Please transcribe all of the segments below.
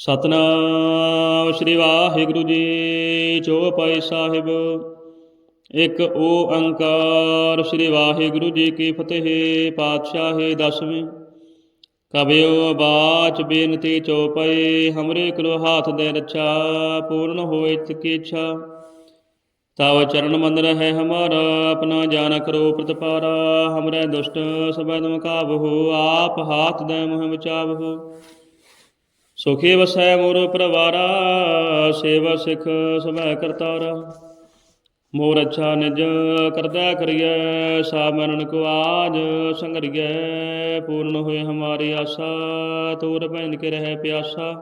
ਸਤਨਾਮ ਸ੍ਰੀ ਵਾਹਿਗੁਰੂ ਜੀ ਚੌਪਈ ਸਾਹਿਬ। ਇੱਕ ਓੰਕਾਰ ਸ੍ਰੀ ਵਾਹਿਗੁਰੂ ਜੀ ਕੀ ਫਤਿਹ, ਪਾਤਸ਼ਾਹੇ ਦਸਵੀਂ। ਕਬਿਓ ਬਾਚ ਬੇਨਤੀ ਚੌਪਈ ਹਮਰੇ ਕੋਲ ਹਾਥ ਦੇ ਰੱਛਾ, ਪੂਰਨ ਹੋਏ ਤਿਕੀ ਇੱਛਾ। ਤਵ ਚਰਨ ਮੰਦਰ ਹੈ ਹਮਾਰਾ, ਆਪਣਾ ਜਾਨ ਕਰੋ ਪ੍ਰਤਪਾਰਾ। ਹਮਰੇ ਦੁਸ਼ਟ ਸਬੈ ਤੁਮ ਕਾਬਹੋ ਆਪ ਹਾਥ ਦੇ ਮੁਹ ਬਚਾਵਹੋ ਸੁਖੀ ਵਸੈ ਮੋਰ ਪਰਵਾਰਾ, ਸੇਵਾ ਸਿਖ ਸਭੈ ਕਰਤਾਰਾ। ਮੋਰ ਅੱਛਾ ਨਿਜ ਕਰਦਾ ਕਰੀਐ ਸਾ ਮਰਨ ਕੋ ਆਜ ਸੰਗਰੀਐ। ਪੂਰਨ ਹੋਏ ਹਮਾਰੀ ਆਸਾ, ਤੋਰ ਭੈਣ ਕੇ ਰਹਿ ਪਿਆਸਾ।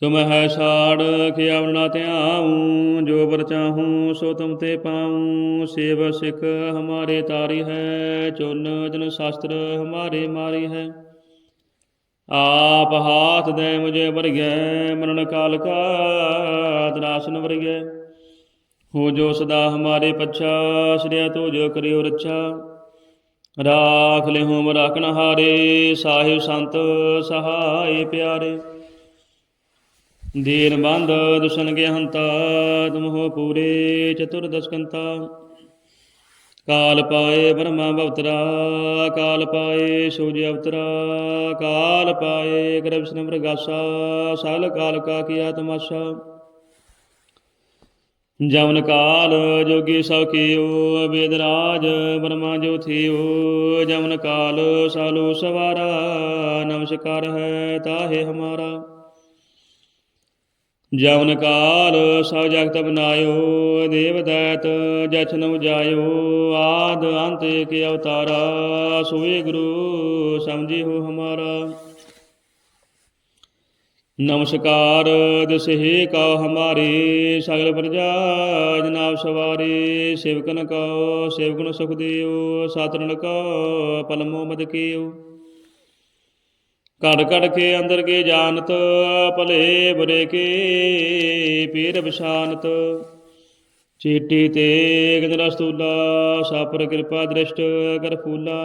ਤੁਮ ਹੈ ਸਾੜ ਕੇ ਆਵਣਾ ਧਿਆਉ, ਜੋ ਬਰ ਚਾਹੂੰ, ਸੋ ਤੁਮ ਤੇ ਪਾਉ। ਸੇਵ ਸਿਖ ਹਮਾਰੇ ਤਾਰੀ ਹੈ, ਚੁਨ ਜਨ ਸ਼ਾਸਤਰ ਹਮਾਰੇ ਮਾਰੀ ਹੈ। ਆਪ ਹਾਥ ਦੇ ਮੁਝੇ ਵਰਗੈ ਮਰਨ ਕਾਲ ਕਾ ਤਰਾਸਨ ਵਰਗੈ। ਹੋ ਜੋ ਸਦਾ ਹਮਾਰੇ ਪੱਛਾ, ਸ੍ਰਿਆ ਤੋ ਜੋ ਕਰਿਓ ਰੱਛਾ। ਰਾਖ ਲਿਹੁ ਰਾਖਨ ਹਾਰੇ, ਸਾਹਿਬ ਸੰਤ ਸਹਾਏ ਪਿਆਰੇ। ਦੀਨ ਬੰਦ ਦੁਸ਼ਨ ਕੇ ਹੰਤਾ ਤੁਮ ਹੋ ਪੂਰੇ ਚਤੁਰਦਸਕੰਤਾ। ਕਾਲ ਪਾਏ ਬ੍ਰਹਮਾ ਬਵਤਰਾ ਕਾਲ ਪਾਏ ਸੂਰਜ ਅਵਤਰਾ, ਕਾਲ ਪਾਏ ਗਰਭਸ਼ਨ ਮ੍ਰਗਾਸਾ, ਸਗਲ ਕਾਲ ਕਾ ਕੀਆ ਤਮਾਸ਼ਾ। ਜਮਨ ਕਾਲ ਜੋਗੀ ਸਭ ਕੀਓ, ਵੇਦ ਰਾਜ ਬ੍ਰਹਮਾ ਜੋ ਥੀਓ। ਜਮਨ ਕਾਲ ਸਾਲੋ ਸਵਾਰਾ, ਨਮਸਕਾਰ ਹੈ ਤਾਹੇ ਹਮਾਰਾ। ਜਵਨ ਕਾਲ ਸਭ ਜਗਤ ਬਨਾਇਓ ਦੇਵ ਦੈਤ ਜਛਨ ਉਜਾਇਓ, ਆਦ ਅੰਤ ਕੇ ਅਵਤਾਰਾ, ਸੋਏ ਗੁਰੂ ਸਮਝੀ ਹੋ ਹਮਾਰਾ। ਨਮਸਕਾਰ, ਦਸਹਿ ਕਉ ਹਮਾਰੀ, ਸਗਲ ਪ੍ਰਜਾ ਜਨਾਬ ਸਵਾਰੀ, ਸੇਵਕਨ ਕਉ ਸੇਵਕਨ ਸੁਖ ਦਿਓ ਸਾਤਰਨ ਕਉ ਪਲਮੋ ਮਦ ਕੀਓ। ਘੜ ਘੜ ਕੇ ਅੰਦਰ ਕੇ ਜਾਣਤ, ਭਲੇ ਬੁਰੇ ਕੇ ਪੀਰ ਵਿਸ਼ਾਨਤ ਚੀਟੀ ਤੇ ਗੰਦਰਾ ਸਤੂਲਾ ਸਾਪਰ ਕਿਰਪਾ ਦ੍ਰਿਸ਼ਟ ਕਰ ਫੂਲਾ।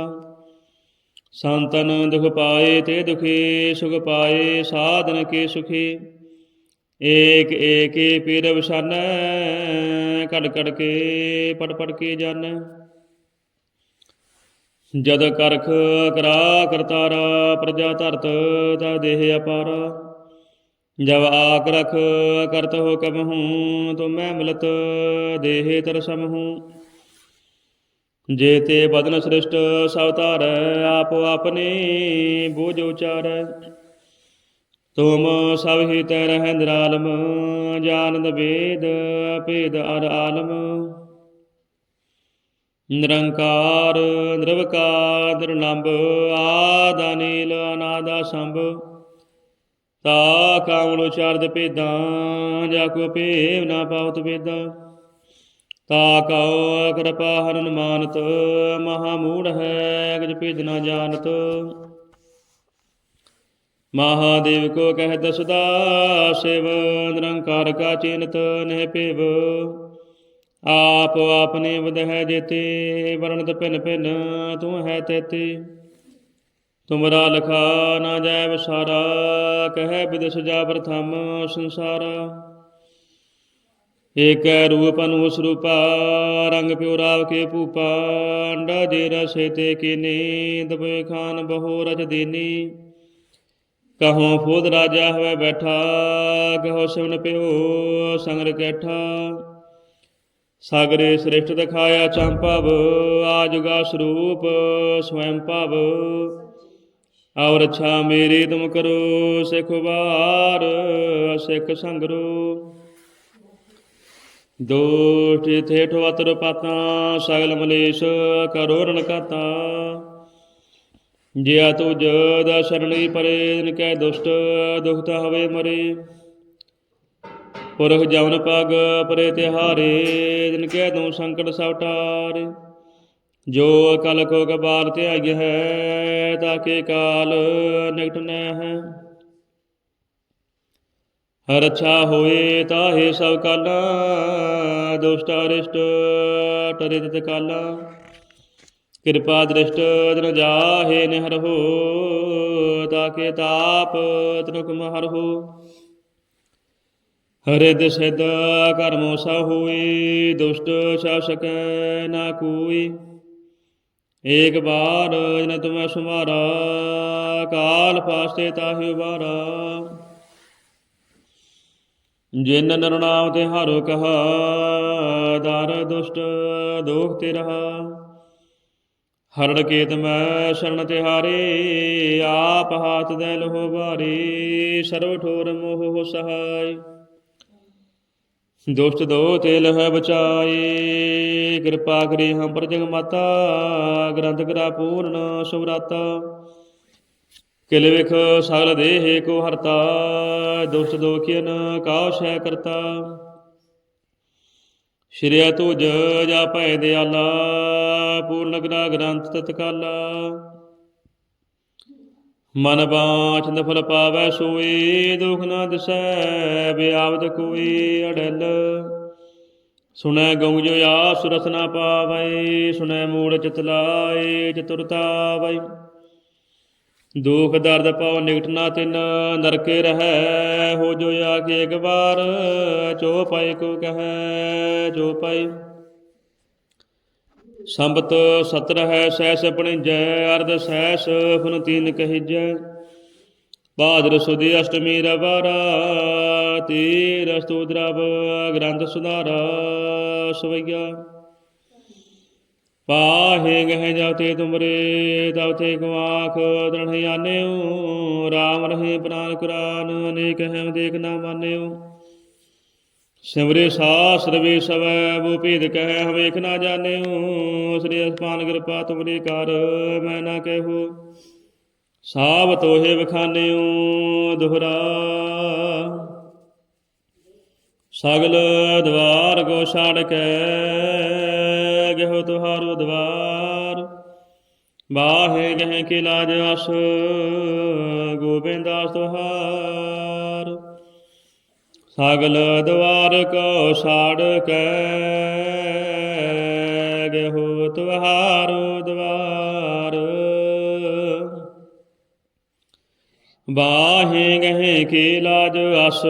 ਸੰਤਨ ਦੁਖ ਪਾਏ ਤੇ ਦੁਖੀ, ਸੁਖ ਪਾਏ ਸਾਧਨ ਕੇ ਸੁਖੀ। ਏਕ ਏਕੇ ਪੀਰ ਵਿਸ਼ਾਨੈ ਘੜ ਘੜ ਕੇ ਪੜ ਪੜ ਕੇ ਜਾਣੈ। ਜਦ ਕਰਖ ਕਰਾ ਕਰਤਾਰਾ ਪ੍ਰਜਾ ਧਰਤ, ਤਾ ਦੇਹ ਅਪਾਰ। ਜਬ ਆਕ ਰਖ ਕਰਤ ਹੋ ਕਬ ਹੂੰ ਮੈਂ ਮਿਲਤ ਦੇਹ ਤਰਸਮ ਹੂੰ। ਜੇ ਤੇ ਬਦਨ ਸ੍ਰਿਸ਼ਟ ਸਭ ਧਾਰੈ, ਆਪ ਆਪਨੇ ਬੋਝ ਉਚਾਰੈ। ਤੁਮ ਸਭ ਹੀ ਤੈ ਰਹਿ ਨਿਰਾਲਮ ਜਾਨਦ ਵੇਦ, ਭੇਦ ਅਰ ਆਲਮ। ਨਿਰੰਕਾਰ, ਨਿਰਵਕਾਰ, ਨਿਰਲੰਭ, ਆਦ ਅਨੀਲ, ਅਨਾਦਾ ਸੰਭ ਤਾ ਕਾਵਣ ਉਚਾਰਦ ਭੇਦਾਂ, ਜਾ ਕੋ ਭੇਵ ਨਾ ਪਾਉਤ ਵੇਦਾਂ ਤਾ ਕਉ ਕਿਰਪਾ ਹਰਨ ਮਾਨਤ, ਮਹਾ ਮੂੜ ਹੈ ਕਿਛ ਭੇਦ ਨਾ ਜਾਣਤ। ਮਹਾਦੇਵ ਕੋ ਕਹਿ ਦਸਦਾ, ਸਿਵ ਨਿਰੰਕਾਰ ਕਾ ਚਿੰਤ, ਨਹਿ ਭੇਵ। ਆਪ ਆਪਨੇ ਵਦਹਿ ਜੇਤੇ, ਵਰਣਤ ਭਿਨ ਭਿਨ, ਤੂੰ ਹੈ ਤੇਤੇ। ਤੁਮਰਾ ਲਖਾ ਨਾ ਜਾਇ ਵਿਸਾਰਾ, ਕਹਿ ਬਿਦਸ ਜਾ ਪ੍ਰਥਮ ਸੰਸਾਰਾ। ਏਕੈ ਰੂਪ ਅਨੂ ਸਰੂਪਾ ਰੰਗ ਪਿਉ ਰਾਵ ਕੇ ਭੂਪਾ, ਅੰਡਾ ਜੇ ਰਸੇ ਤੇ ਕੀਨੀ ਦਬੇ ਖਾਨ ਬਹੁ ਰਚ ਦੀਨੀ। ਕਹੋ ਫੋਦ ਰਾਜਾ ਹੋਵੇ ਬੈਠਾ ਕਹੋ ਸਿਮਨ ਪਿਓ ਸੰਗਰ ਕੈਠਾ। ਸਾਗਰੇ ਸ੍ਰਿਸ਼ਟ ਦਿਖਾਇਆ ਚੰਪਵ ਆਜੁਗਾ ਸਰੂਪ ਸਵੈੰ ਭਵ। ਔਰ ਅੱਛਾ ਮੇਰੀ ਤੁਮ ਕਰੋ, ਸਿਖ ਵਾਰ ਸਿਖ ਸੰਗਰੋ। ਦੋਠ ਥੇਠ ਵਤਰ ਪਾਤਾ, ਸਗਲ ਮਲੇਸ਼ ਕਰੋ ਰਣ ਜਿਆ ਤੁਜ ਦਾ ਪਰੇ ਦਿਨ ਕੈ ਦੁਸ਼ਟ ਦੁਖਤ ਹਵੇ ਮਰੇ। ਪੁਰਖ ਜਵਨ ਪਗ ਪਰੇ ਤਿਹਾਰੇ ਦਿਨ ਕੈ ਦੂ ਸੰਕਟ ਸਭ ਟਾਰੇ ਜੋ ਅਕਲ ਕੋ ਕਬਾਰ ਧਿਆਈ ਹੈ ਤਾਕੇ ਕਾਲ ਨਿਕਟ ਨੈ ਹੈ ਹਰ ਅੱਛਾ ਹੋਏ, ਤਾਹੇ ਸਭ ਕਾਲਾ, ਦੁਸ਼ਟ ਅਰਿਸ਼ਟ ਟਰੇ ਤਿਤ ਕਾਲਾ। ਕਿਰਪਾ ਦ੍ਰਿਸ਼ਟ ਜਨ ਜਾਹੇ ਨਿਹਰ ਹੋ ਤਾਕੇ ਤਾਪ ਤਨੁਕ ਹੋ। ਹਰਿਦ ਸਿਧ ਕਰਮੋ ਸਾ ਹੋਈ ਦੁਸ਼ਟ ਸ਼ਾਸਕ ਨਾ ਕੋਈ। ਏਕ ਬਾਰ ਜਨ ਤੁਮੈ ਸੁਮਾਰਾ ਕਾਲ ਫਾਸਤੇ ਤਾਹਿ ਉਬਾਰਾ। ਜਿਨ ਨਰਨਾਮ ਤੇ ਹਾਰੋ ਕਹਾ, ਦਰ ਦੁਸ਼ਟ ਦੋਖ ਤੇ ਰਹਾ। ਹਰੜ ਕੇਤ ਮੈਂ ਸ਼ਰਨ ਤਿਹਾਰੇ ਆਪ ਹਾਥ ਦੇ ਲੋਹ ਬਾਰੇ ਸਰਵ ਠੋਰ ਮੋਹ ਸਹਾਈ ਦੁਸ਼ਟ ਦੋ ਤੇ ਲਹ ਬਚਾਏ। ਕਿਰਪਾ ਕਰੀ ਹਮ ਪਰ ਜਗ ਮਾਤਾ, ਗ੍ਰੰਥ ਕਰਾ ਪੂਰਨ ਸੁਭਰਾਤਾ ਕਿਲ ਵਿਖ ਸਗਲ ਦੇਹ ਕੋ ਹਰਤਾ, ਦੁਸ਼ਟ ਦੋਖਿਨ ਕਾਉ ਸ਼ੈ ਕਰਤਾ। ਸ਼੍ਰਿਆ ਤੁਜ ਜਾ ਭੈ ਦਿਆਲਾ, ਪੂਰਨ ਗ੍ਰਾ ਗ੍ਰੰਥ ਤਤਕਾਲਾ। ਮਨ ਬਾਛ ਫਲ ਪਾਵੈ ਸੋਈ ਦੁਖ ਨਾ ਦਿਸੈ ਬਿਆਵਤ ਕੋਈ ਅੜਲ। ਸੁਣੈ ਗਉ ਜੋ ਆਸ ਰਸ ਨਾ ਪਾਵੈ, ਸੁਣੈ ਮੂੜ ਚਿਤ ਲਾਏ ਚਤੁਰਤਾ ਵੈ ਦੁਖ ਦਰਦ ਪਾਉ ਨਿਕਟ ਨਾ ਤਿਨ, ਨਰਕੇ ਰਹੈ, ਹੋ ਜੋ ਆਖੇ ਇੱਕ ਵਾਰ ਚੋ ਪਾਈ ਕੋ ਕਹੈ, ਜੋ ਪਾਈ ਸੰਬਤ ਸਤਰ ਹੈ ਸੈਸ ਪਣਿਜੈ, ਅਰਧ ਸੈਸ ਫੁਨ ਤੀਨ ਕਹਿਜੈ। ਬਾਦਰ ਸੁਦੀ ਅਸ਼ਟਮੀ ਰਵਾਰਾ, ਤੀਰ ਅਸਤੂ ਦਰਵ ਗ੍ਰੰਥ ਸੁਧਾਰਾ ਸਵਈਆ। ਪਾਹੇ ਗਹਿ ਜਾਤੇ ਤੁਮਰੇ ਤਵਤੇ ਕੋ ਆਖ ਦ੍ਰੜ੍ਹ ਆਨਿਓ RAM ਰਹੇ ਪ੍ਰਾਨ ਕੁਰਾਨ, ਅਨੇਕ ਹੈ ਦੇਖ ਨਾ ਮਾਨਿਓ। ਸਿਮਰੇ ਸਾਸਰ ਵੇ ਸਵੈ, ਬੋ ਭੇਦ ਕਹਿ ਹਵੇਖ ਨਾ ਜਾਣਿਓ। ਸ੍ਰੀ ਅਸਪਾਨ ਕਿਰਪਾ ਤੁਮਰੀ ਕਰ, ਮੈਂ ਨਾ ਕਹਿਓ। ਸਾਬ ਤੋਹੇ ਵਖਾਨਿਓ, ਦੁਹਰਾ। ਸਗਲ ਦਵਾਰ ਕੋ ਛਾੜ ਕੇ, ਗਹਿ ਤੁਹਾਰੋ ਦਵਾਰ। ਬਾਹੇ ਗਹਿ ਕੇ ਲਾਜ ਅਸ ਗੋਬਿੰਦਾਸ ਤੁਹਾਰ। ਸਗਲ ਦਵਾਰ ਕੋ ਛਾੜ ਕੇ, ਗਹਿ ਤੁਹਾਰੋ ਦਵਾਰ। ਬਾਹੇ ਗਹਿ ਕੇ ਲਾਜ ਅਸ,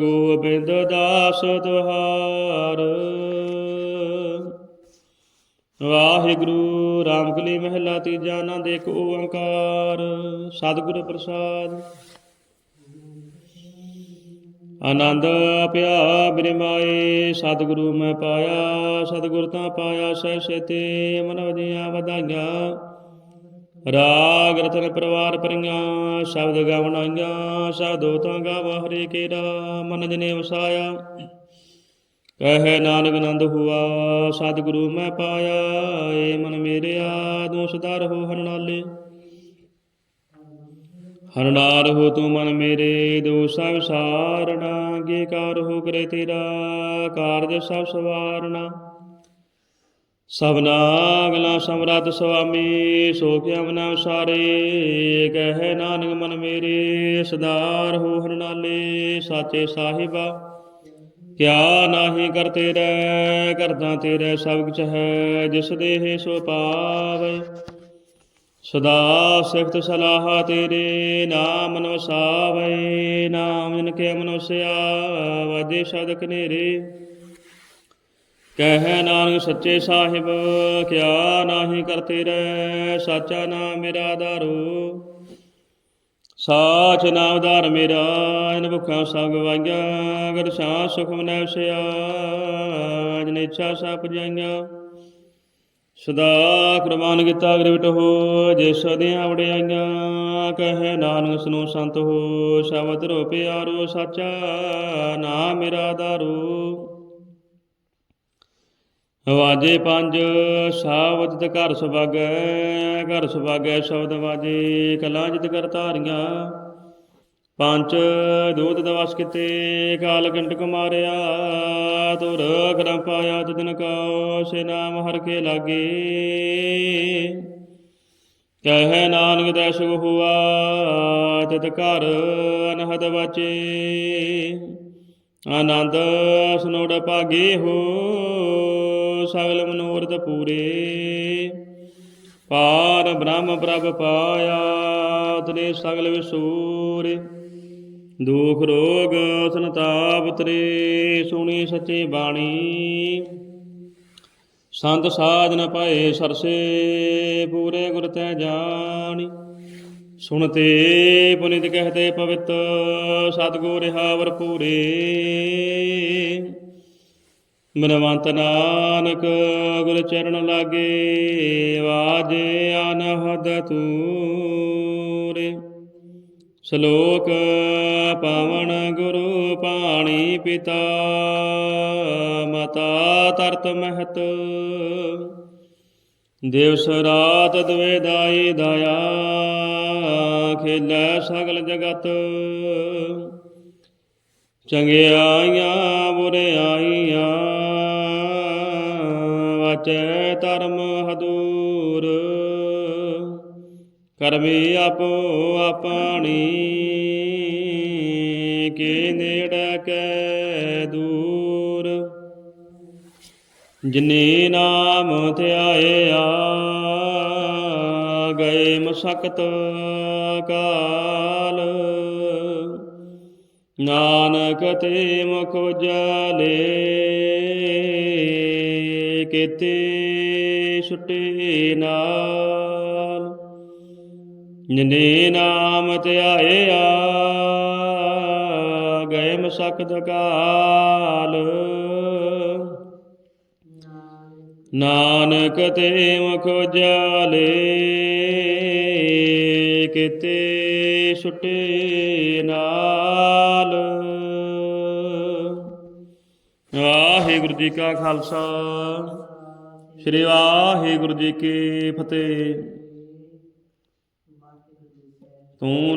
ਗੋਬਿੰਦ ਦਾਸ ਤੁਹਾਰ ਵਾਹਿਗੁਰੂ ਰਾਮਕਲੀ ਮਹਿਲਾ ਤੀਜਾ ਆਨੰਦ ਇੱਕ ਓੰਕਾਰ। ਸਤਿਗੁਰ ਪ੍ਰਸਾਦ। ਆਨੰਦ ਪਿਆ ਬਿਰਮਾਏ, ਸਤਿਗੁਰੂ ਮੈਂ ਪਾਇਆ, ਸਤਿਗੁਰ ਤਾਂ ਪਾਇਆ ਸਹਿ ਸੇਤੇ ਮਨ ਵਜੀਆਂ ਵਧਾਈਆਂ। ਰਾਗ ਰਤਨ ਪਰਵਾਰ ਪਰੀਆਂ, ਸ਼ਬਦ ਗਾਵਣਾਈਆਂ ਸਾਧੋ ਤਾਂ ਗਾਵ ਹਰੇ ਕੇਰਾ, ਮਨ ਜਨੇ ਵਸਾਇਆ। ਕਹੇ ਨਾਨਕ ਆਨੰਦ ਹੁਆ, ਸਤਿਗੁਰੂ ਮੈਂ ਪਾਇਆ, ਏ ਮਨ ਮੇਰਿਆ ਦੋਸ ਦਰ ਹੋ ਹਰਨਾਲੇ ਹਰਨਾਰ ਹੋ ਤੂੰ ਮਨ ਮੇਰੇ ਦੋਸਾ ਵਿਸਾਰਣਾ ਗੇ ਕਾਰ ਹੋ ਕਰੇ ਤੇਰਾ, ਕਾਰਜ ਸਭ ਸਵਾਰਣਾ ਸਭਨਾ ਅਗਲਾ ਸਮਰਤ ਸੁਆਮੀ, ਸੋ ਕਿਆ ਮਨਾ ਸਾਰੇ ਕਹਿ ਨਾਨਕ ਮਨ ਮੇਰੇ, ਸਦਾਰ ਹੋ ਹਰਨਾਲੇ ਸਾਚੇ ਸਾਹਿਬਾ। ਕਿਆ ਨਾਹੀ ਕਰ ਤੇਰੇ, ਕਰਦਾ ਤੇਰੇ ਸਭ ਕੁਛ ਹੈ, ਜਿਸ ਦੇਹ ਸੋ ਪਾਵੇ। ਸਦਾ ਸਿਫਤ ਸਲਾਹ ਤੇਰੇ ਨਾਮ ਨੋ ਸਾਵੇ ਨਾਮ ਜਿਨ ਕੇ ਮਨੁਸਿਆ ਵਾਜੇ ਸਦਕ ਨੇਰੇ। ਕਹਿ ਨਾਨਕ ਸੱਚੇ ਸਾਹਿਬ, ਕਿਆ ਨਾਹੀ ਕਰਤੇ ਰਹਿ ਸਾਚਾ ਨਾਮ ਮੇਰਾ ਆਧਾਰੋ। ਸਾਚ ਨਾਮ ਆਧਾਰ ਮੇਰਾ, ਇਨ ਭੁੱਖਾਂ ਸਭ ਗਵਾਈਆਂ ਅਗਰ ਸ਼ਾਹ ਸੁਖ ਮਨੈ ਵਸਿਆ ਜਨ ਇੱਛਾ ਸਭ ਜਾਈਆਂ। ਸਦਾ ਕੁਰਬਾਨ ਕੀਤਾ ਗ੍ਰਿਵਟ ਹੋ, ਜੇ ਸਦੀਆਂ ਵੜਿਆਈਆਂ ਕਹੇ ਨਾਨਕ ਸੁਨੋ ਸੰਤ ਹੋ, ਸ਼ਬਦ ਰੋ ਪਿਆਰੋ ਸਾਚਾ, ਨਾਮ ਮੇਰਾ ਆਧਾਰੋ ਵਾਜੇ ਪੰਜ ਸਾਵਤ ਤੇ ਘਰ ਸੁਭਾਗੈ ਘਰ ਸੁਭਾਗੈ ਸ਼ਬਦ ਵਾਜੇ, ਕਲਾਂ ਜਿਤ ਕਰ ਧਾਰੀਆਂ। ਪੰਜ ਦੂਤ ਦਵਸ ਕਿਤੇ, ਕਾਲ ਕੰਟਕ ਮਾਰਿਆ, ਤੁਰ ਕਰਮ ਪਾਇਆ ਤਿਨ ਕੋ ਸੇ ਨਾਮ ਹਰ ਕੇ ਲਾਗੇ। ਕਹੈ ਨਾਨਕ ਦੈ ਸੁਖ ਹੁਆ, ਤਿਤ ਘਰ ਅਨਹਦ ਵਾਚੇ। ਆਨੰਦ ਸੁਨੋੜ ਭਾਗੇ ਹੋ, ਸਗਲ ਮਨੋਰਥ ਪੂਰੇ। ਪਾਰ ਬ੍ਰਹਮ ਪ੍ਰਭ ਪਾਇਆ ਤਨੇ ਸਗਲ ਵਿਸੂਰੇ। ਦੁਖ ਰੋਗ ਸੰਤਾਪ ਤਰੇ, ਸੁਣੀ ਸੱਚੀ ਬਾਣੀ। ਸੰਤ ਸਾਧ ਪਾਏ ਸਰਸੇ, ਪੂਰੇ ਗੁਰ ਤੈ ਜਾਣੀ। ਸੁਣਤੇ ਪੁਨਿਤ ਕਹਤੇ ਪਵਿੱਤ, ਸਤਿਗੁਰ ਹਾਵਰ ਪੂਰੇ। ਮਨਵੰਤ ਨਾਨਕ, ਗੁਰ ਚਰਨ ਲਾਗੇ ਵਾਜੇ ਅਨਹਦ ਤੂਰੇ ਸ਼ਲੋਕ ਪਵਨ ਗੁਰੂ ਪਾਣੀ ਪਿਤਾ, ਮਤਾ ਤਰਤ ਮਹਤ। ਦਿਵਸ ਰਾਤ ਦਵੇ ਦਾਈ ਦਇਆ, ਖੇਲੇ ਸਗਲ ਜਗਤ। ਚੰਗਿਆਈਆਂ ਬੁਰਿਆਈਆਂ ਵਾਚੈ ਧਰਮ ਹਦੂਰ। ਕਰਮੀ ਆਪੋ ਆਪਣੀ, ਕੇ ਨੇੜ ਕੈ ਦੂਰ? ਜਿਨੇ ਨਾਮ ਧਿਆਇਆ, ਗਏ ਮਸਕਤ ਕਾਲ। ਨਾਨਕ ਤੇ ਮੁਖ ਜਾਲੇ ਕਿਤੇ ਛੁਟੇ ਨਾ। ਜਿਨੇ ਨਾਮ ਧਿਆਇਆ ਗਏ ਮਸਕਤ ਕਾਲ। ਨਾਨਕ ਤੇ ਮੁਖ ਜਾਲੇ ਕਿਤੇ ਛੁਟੇ ਨਾਲ। ਵਾਹਿਗੁਰੂ ਜੀ ਕਾ ਖਾਲਸਾ, ਸ੍ਰੀ ਵਾਹਿਗੁਰੂ ਜੀ ਕੀ ਫਤਿਹ। ਤੂੰ